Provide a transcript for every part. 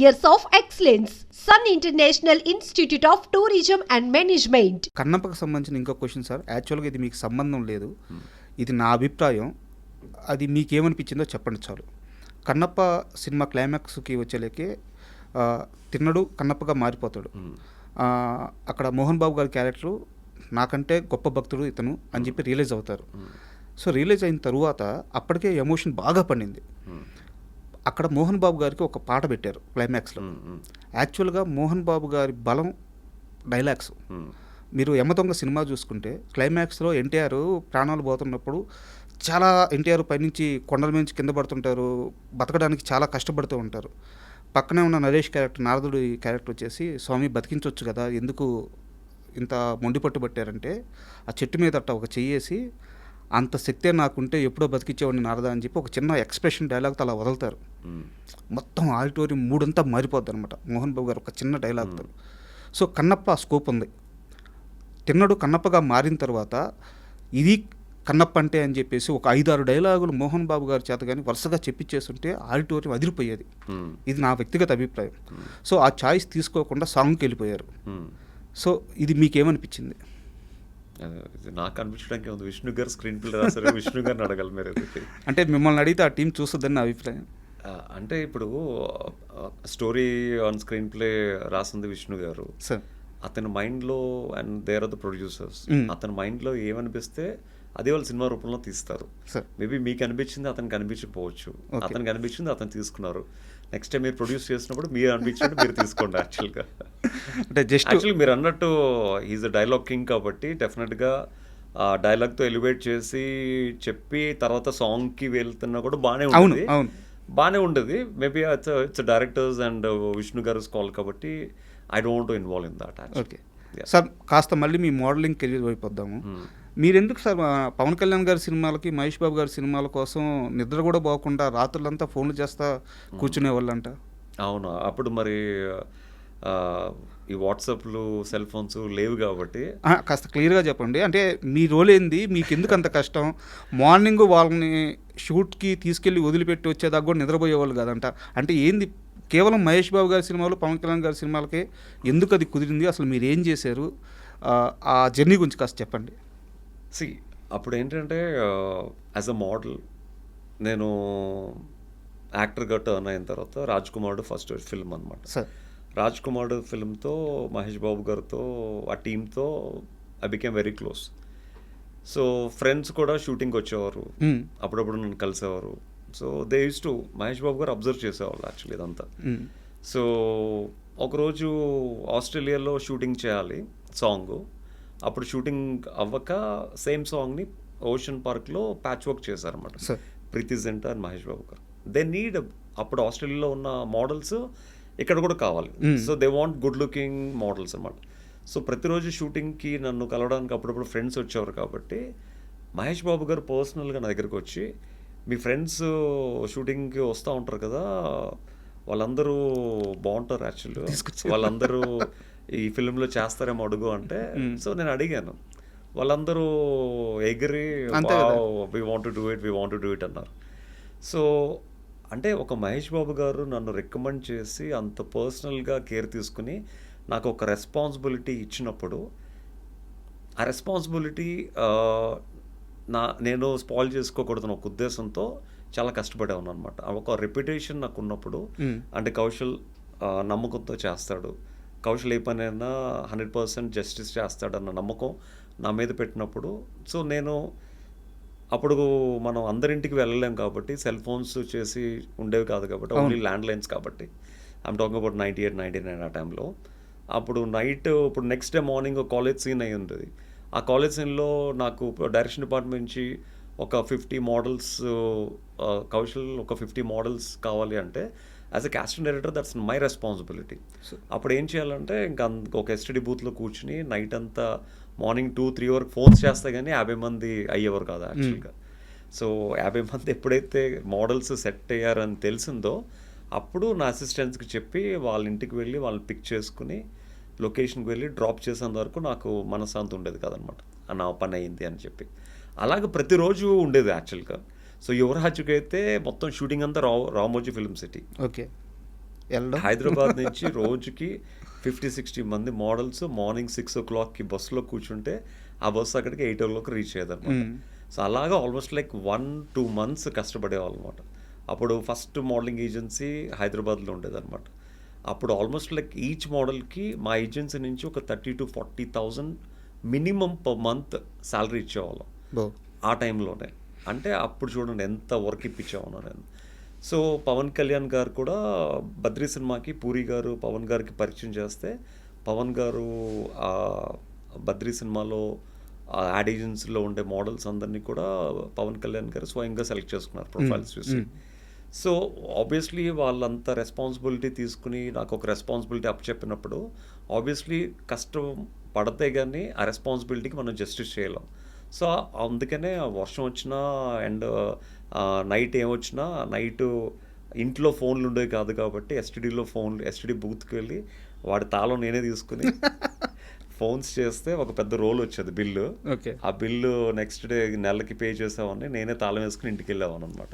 Years of excellence Sun International Institute of Tourism and Management కన్నప్పకు సంబంధించిన ఇంకో question sir యాక్చువల్గా ఇది మీకు సంబంధం లేదు. ఇది నా అభిప్రాయం. అది మీకేమనిపించిందో చెప్పండి చాలు కన్నప్ప సినిమా క్లైమాక్స్కి వచ్చేలేకే తిన్నడు కన్నప్పగా మారిపోతాడు. అక్కడ మోహన్ బాబు గారి క్యారెక్టరు నాకంటే గొప్ప భక్తుడు ఇతను అని చెప్పి రియలైజ్ అవుతారు. సో రియలైజ్ అయిన తరువాత అప్పటికే ఎమోషన్ బాగా పండింది. అక్కడ మోహన్ బాబు గారికి ఒక పాట పెట్టారు క్లైమాక్స్లో. యాక్చువల్గా మోహన్ బాబు గారి బలం డైలాగ్స్. మీరు యమదొంగ సినిమా చూసుకుంటే క్లైమాక్స్లో ఎన్టీఆర్ ప్రాణాలు పోతున్నప్పుడు చాలా ఎన్టీఆర్ పైనుంచి కొండల నుంచి కింద పడుతుంటారు బతకడానికి చాలా కష్టపడుతూ ఉంటారు. పక్కనే ఉన్న నరేష్ క్యారెక్టర్ నారదుడి క్యారెక్టర్ వచ్చేసి స్వామి బతికించవచ్చు కదా ఎందుకు ఇంత మొండి పట్టు పట్టారంటే ఆ చెట్టు మీద అట్ట ఒక చెయ్యేసి అంత శక్తే నాకుంటే ఎప్పుడో బతికించేవాడిని నారద అని చెప్పి ఒక చిన్న ఎక్స్ప్రెషన్ డైలాగ్తో అలా వదులుతారు. మొత్తం ఆడిటోరియం మూడంతా మారిపోద్ది అనమాట మోహన్ బాబు గారు ఒక చిన్న డైలాగ్తో సో కన్నప్ప ఆ స్కోప్ ఉంది. తిన్నడు కన్నప్పగా మారిన తర్వాత ఇది కన్నప్ప అంటే అని చెప్పేసి ఒక ఐదారు డైలాగులు మోహన్ బాబు గారి చేత కానీ వరుసగా చెప్పించేస్తుంటే ఆడిటోరియం అదిరిపోయేది. ఇది నా వ్యక్తిగత అభిప్రాయం. సో ఆ చాయిస్ తీసుకోకుండా సాంగ్కి వెళ్ళిపోయారు. సో ఇది మీకేమనిపించింది? నాకు అనిపించడానికి ఉంది విష్ణు గారు స్క్రీన్ ప్లే రాశారు. విష్ణు గారిని అడగాలి మీరు. అంటే మిమ్మల్ని అడిగితే ఆ టీం చూస్తుందని నా అభిప్రాయం. అంటే ఇప్పుడు స్టోరీ ఆన్ స్క్రీన్ ప్లే రాసింది విష్ణు గారు అతని మైండ్లో and there are the producers. అతని మైండ్లో ఏమనిపిస్తే అదే వాళ్ళు సినిమా రూపంలో తీస్తారు. మేబీ మీకు అనిపించింది అతనికి అనిపించకపోవచ్చు. అతనికి అనిపించింది అతను తీసుకున్నారు. నెక్స్ట్ టైం మీరు ప్రొడ్యూస్ చేసినప్పుడు మీరు అనిపించింది మీరు తీసుకోండి యాక్చువల్గా అంటే జస్ట్ యాక్చువల్లీ మీరు అన్నట్టు ఈజ్ అ డైలాగ్ కింగ్ కాబట్టి డెఫినెట్గా ఆ డైలాగ్తో ఎలివేట్ చేసి చెప్పి తర్వాత సాంగ్కి వెళ్తున్నా కూడా బాగానే ఉంటుంది బాగానే ఉండేది. Maybe it's it's directors and Vishnu గారు కాల్ కాబట్టి I don't involve in that okay sir కాస్త మళ్ళీ మీ మోడలింగ్ కెరీర్ వైపు వద్దాము మీరు ఎందుకు సార్ పవన్ కళ్యాణ్ గారి సినిమాలకి మహేష్ బాబు గారి సినిమాల కోసం నిద్ర కూడా పోకుండా రాత్రులంతా ఫోన్లు చేస్తా కూర్చునే వాళ్ళంట అవును. అప్పుడు మరి ఈ వాట్సాప్లు సెల్ ఫోన్స్ లేవు కాబట్టి. కాస్త క్లియర్గా చెప్పండి. అంటే మీ రోల్ ఏంది? మీకు ఎందుకు అంత కష్టం? మార్నింగ్ వాళ్ళని షూట్కి తీసుకెళ్ళి వదిలిపెట్టి వచ్చేదాకా కూడా నిద్రపోయేవాళ్ళు కాదంట. అంటే ఏంది? కేవలం మహేష్ బాబు గారి సినిమాలు పవన్ కళ్యాణ్ గారి సినిమాలకే ఎందుకు అది కుదిరింది? అసలు మీరు ఏం చేశారు? ఆ, ఆ జర్నీ గురించి కాస్త చెప్పండి. సి అప్పుడు ఏంటంటే యాజ్ అ మోడల్ నేను యాక్టర్గా టర్న్ అయిన తర్వాత రాజ్ కుమార్ ఫస్ట్ ఫిల్మ్ అనమాట సార్. రాజ్ కుమార్ ఫిల్మ్తో మహేష్ బాబు గారితో ఆ టీంతో I became very close. So friends కూడా షూటింగ్కి వచ్చేవారు. అప్పుడప్పుడు నన్ను కలిసేవారు. So they use to Mahesh Babu గారు అబ్జర్వ్ చేసేవాళ్ళు యాక్చువల్లీ ఇదంతా. సో ఒకరోజు ఆస్ట్రేలియాలో షూటింగ్ చేయాలి సాంగ్. అప్పుడు షూటింగ్ అవ్వక సేమ్ సాంగ్ని ఓషన్ పార్క్లో ప్యాచ్ వర్క్ చేశారన్నమాట. సార్. ప్రీతి జెంటా అండ్ మహేష్ బాబు గారు. దే నీడ్ అప్పుడు ఆస్ట్రేలియాలో ఉన్న మోడల్స్ ఇక్కడ కూడా కావాలి. So they want good looking models అన్నమాట. సో ప్రతిరోజు షూటింగ్కి నన్ను కలవడానికి అప్పుడప్పుడు ఫ్రెండ్స్ వచ్చేవారు కాబట్టి మహేష్ బాబు గారు పర్సనల్గా నా దగ్గరకు వచ్చి మీ ఫ్రెండ్స్ షూటింగ్కి వస్తూ ఉంటారు కదా వాళ్ళందరూ బాగుంటారు యాక్చువల్లీ వాళ్ళందరూ ఈ ఫిల్మ్లో చేస్తారేమో అడుగు అంటే సో నేను అడిగాను. వాళ్ళందరూ ఎగిరి. We want do it we want do it అన్నారు. సో అంటే ఒక మహేష్ బాబు గారు నన్ను రికమెండ్ చేసి అంత పర్సనల్గా కేర్ తీసుకుని నాకు ఒక రెస్పాన్సిబిలిటీ ఇచ్చినప్పుడు ఆ రెస్పాన్సిబిలిటీ నా నేను స్పాయిల్ చేసుకోకూడదని ఒక ఉద్దేశంతో చాలా కష్టపడే ఉన్నాను అనమాట ఒక రెప్యుటేషన్ నాకు ఉన్నప్పుడు. అంటే కౌశల్ నమ్మకంతో చేస్తాడు. కౌశల్ ఏ పనైనా హండ్రెడ్ పర్సెంట్ జస్టిస్ చేస్తాడన్న నమ్మకం నా మీద పెట్టినప్పుడు. సో నేను అప్పుడు మనం అందరింటికి వెళ్ళలేం కాబట్టి సెల్ ఫోన్స్ చేసి ఉండేవి కాదు కాబట్టి ఓన్లీ ల్యాండ్ లైన్స్ కాబట్టి. I'm talking about ninety eight ninety nine ఆ టైంలో అప్పుడు నైట్ ఇప్పుడు next day morning college scene అయి ఉంటుంది ఆ కాలేజ్ సీన్లో నాకు డైరెక్షన్ డిపార్ట్మెంట్ నుంచి ఒక ఫిఫ్టీ మోడల్స్ కౌశల్ ఒక ఫిఫ్టీ మోడల్స్ కావాలి అంటే as a casting director that's my responsibility అప్పుడు ఏం చేయాలంటే ఇంకా ఒక ఎస్టీడీ బూత్లో కూర్చుని నైట్ అంతా మార్నింగ్ టూ త్రీ వరకు ఫోన్స్ చేస్తే కానీ యాభై మంది అయ్యేవారు కాదు యాక్చువల్గా సో యాభై మంది ఎప్పుడైతే మోడల్స్ సెట్ అయ్యారని తెలిసిందో అప్పుడు నా అసిస్టెంట్స్కి చెప్పి వాళ్ళ ఇంటికి వెళ్ళి వాళ్ళని పిక్ చేసుకుని లొకేషన్కి వెళ్ళి డ్రాప్ చేసేంత వరకు నాకు మనశ్శాంతి ఉండేది కదనమాట. నా పని అయింది అని చెప్పి. అలాగే ప్రతిరోజు ఉండేది యాక్చువల్గా సో యువరాజుకి అయితే మొత్తం షూటింగ్ అంతా రా Ramoji film city. Okay. Hyderabad నుంచి రోజుకి ఫిఫ్టీ సిక్స్టీ మంది మోడల్స్ మార్నింగ్ సిక్స్ ఓ క్లాక్కి బస్సులో కూర్చుంటే ఆ బస్సు అక్కడికి ఎయిట్ ఓ క్లాక్ రీచ్ అయ్యేదన్నమాట. సో అలాగా almost like one two months కష్టపడేవాళ్ళు అనమాట అప్పుడు ఫస్ట్ మోడలింగ్ ఏజెన్సీ హైదరాబాద్లో ఉండేదన్నమాట. అప్పుడు ఆల్మోస్ట్ లైక్ ఈచ్ మోడల్కి మా ఏజెన్సీ నుంచి ఒక thirty to forty thousand minimum per month salary ఇచ్చేవాళ్ళం. ఆ టైంలోనే. అంటే అప్పుడు చూడండి ఎంత వర్క్ ఇప్పించామన్నా నేను. సో పవన్ కళ్యాణ్ గారు కూడా బద్రీ సినిమాకి పూరి గారు పవన్ గారికి పరిచయం చేస్తే పవన్ గారు ఆ బద్రీ సినిమాలో ఆ యాడ్ ఏజెన్సీలో ఉండే మోడల్స్ అందరినీ కూడా పవన్ కళ్యాణ్ గారు స్వయంగా సెలెక్ట్ చేసుకున్నారు ప్రొఫైల్స్ చూసి. సో ఆబ్వియస్లీ వాళ్ళంత రెస్పాన్సిబిలిటీ తీసుకుని నాకు ఒక రెస్పాన్సిబిలిటీ అప్ చెప్పినప్పుడు ఆబ్వియస్లీ కష్టం పడితే కానీ ఆ రెస్పాన్సిబిలిటీకి మనం జస్టిస్ చేయలేం. సో అందుకనే ఆ వర్షం వచ్చినా అండ్ నైట్ ఏమొచ్చినా నైట్ ఇంట్లో ఫోన్లు ఉండేవి కాదు కాబట్టి ఎస్టీడీలో ఫోన్ ఎస్టీడీ బూత్కి వెళ్ళి వాడి తాళం నేనే తీసుకుని ఫోన్స్ చేస్తే ఒక పెద్ద రోల్ వచ్చేది బిల్లు. ఓకే. ఆ బిల్లు నెక్స్ట్ డే నెలకి పే చేసామని నేనే తాళం వేసుకుని ఇంటికి వెళ్ళేవాను అనమాట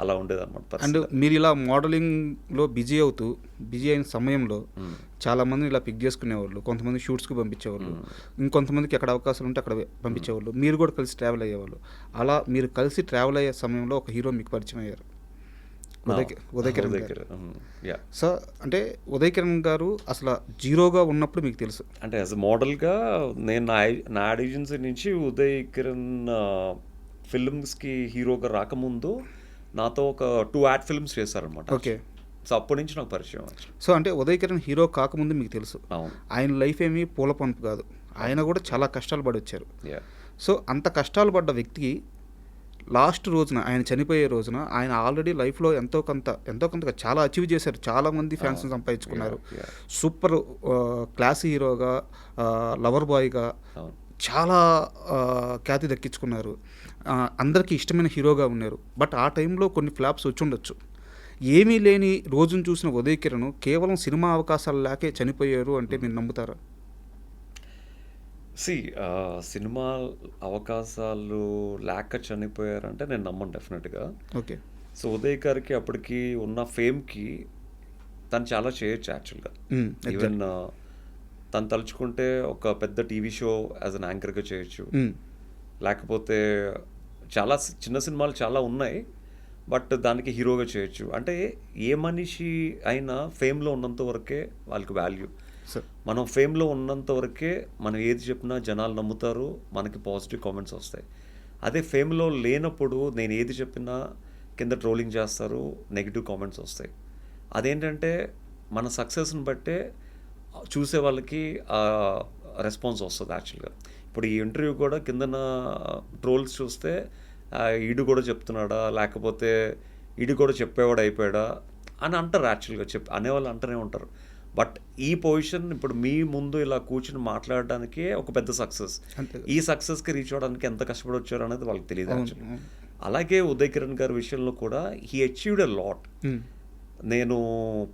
అలా ఉండేది అనమాట అండ్ మీరు ఇలా మోడలింగ్లో బిజీ అవుతూ బిజీ అయిన సమయంలో చాలా మందిని ఇలా పిక్ చేసుకునేవాళ్ళు కొంతమంది షూట్స్కి పంపించేవాళ్ళు ఇంకొంతమందికి ఎక్కడ అవకాశాలు ఉంటే అక్కడ పంపించేవాళ్ళు. మీరు కూడా కలిసి ట్రావెల్ అయ్యేవాళ్ళు. అలా మీరు కలిసి ట్రావెల్ అయ్యే సమయంలో ఒక హీరో మీకు పరిచయం అయ్యారు? ఉదయ్ కిరణ్ గారు. సో అంటే ఉదయ్ కిరణ్ గారు అసలు జీరోగా ఉన్నప్పుడు మీకు తెలుసు. అంటే యాజ్ మోడల్గా నేను నా నా ఏజెన్సీ నుంచి ఉదయ్ కిరణ్ ఫిల్మ్స్కి హీరోగా రాకముందు నాతో ఒక టూ యాడ్ ఫిల్మ్స్ చేశారనమాట ఓకే. సో అప్పటి నుంచి నాకు పరిచయం. సో అంటే ఉదయ్ కిరణ్ హీరో కాకముందు మీకు తెలుసు. ఆయన లైఫ్ ఏమీ పూల పంపు కాదు. ఆయన కూడా చాలా కష్టాలు పడి వచ్చారు సో అంత కష్టాలు పడ్డ వ్యక్తికి లాస్ట్ రోజున ఆయన చనిపోయే రోజున ఆయన ఆల్రెడీ లైఫ్లో ఎంతో కొంత ఎంతో కొంత చాలా అచీవ్ చేశారు. చాలా మంది ఫ్యాన్స్ సంపాదించుకున్నారు. సూపర్ క్లాస్ హీరోగా లవర్ బాయ్గా చాలా ఖ్యాతి దక్కించుకున్నారు. అందరికీ ఇష్టమైన హీరోగా ఉన్నారు. బట్ ఆ టైంలో కొన్ని ఫ్లాప్స్ వచ్చి ఉండొచ్చు. ఏమీ లేని రోజును చూసిన ఉదయ్ కిరణ్ కేవలం సినిమా అవకాశాలు లేకే చనిపోయారు అంటే మీరు నమ్ముతారా? సి సినిమా అవకాశాలు లేక చనిపోయారంటే నేను నమ్మను డెఫినెట్గా. ఓకే. సో ఉదయ్ గారికి అప్పటికి ఉన్న ఫేమ్కి తను చాలా చేయొచ్చు యాక్చువల్గా. ఈవెన్ తను తలుచుకుంటే ఒక పెద్ద టీవీ షో యాజ్ అన్ యాంకర్గా చేయొచ్చు. లేకపోతే చాలా చిన్న సినిమాలు చాలా ఉన్నాయి బట్ దానికి హీరోగా చేయొచ్చు. అంటే ఏ మనిషి అయినా ఫేమ్లో ఉన్నంత వరకే వాళ్ళకి వాల్యూ. మనం ఫేమ్లో ఉన్నంత వరకే మనం ఏది చెప్పినా జనాలు నమ్ముతారు మనకి పాజిటివ్ కామెంట్స్ వస్తాయి. అదే ఫేమ్లో లేనప్పుడు నేను ఏది చెప్పినా కింద ట్రోలింగ్ చేస్తారు నెగిటివ్ కామెంట్స్ వస్తాయి. అదేంటంటే మన సక్సెస్ని బట్టే చూసే వాళ్ళకి రెస్పాన్స్ వస్తుంది యాక్చువల్గా. ఇప్పుడు ఈ ఇంటర్వ్యూ కూడా కిందన ట్రోల్స్ చూస్తే ఈడు కూడా చెప్తున్నాడా లేకపోతే ఈడు కూడా చెప్పేవాడు అయిపోయాడా అని అంటారు యాక్చువల్గా చెప్ అనేవాళ్ళు అంటూనే ఉంటారు. బట్ ఈ పొజిషన్ ఇప్పుడు మీ ముందు ఇలా కూర్చుని మాట్లాడడానికే ఒక పెద్ద సక్సెస్. ఈ సక్సెస్కి రీచ్ అవ్వడానికి ఎంత కష్టపడి వచ్చారు అనేది వాళ్ళకి తెలియదు యాక్చువల్లీ. అలాగే ఉదయ్ కిరణ్ గారి విషయంలో కూడా హీ అచీవ్డ్ ఎ లాట్. నేను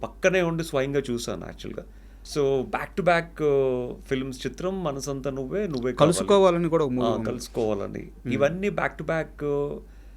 పక్కనే ఉండి స్వయంగా చూసాను యాక్చువల్గా. So back to back films చిత్రం మనసంతా నువ్వే నువ్వే కావాలి. కలుసుకోవాలని కూడా. కలుసుకోవాలని ఇవన్నీ బ్యాక్ టు బ్యాక్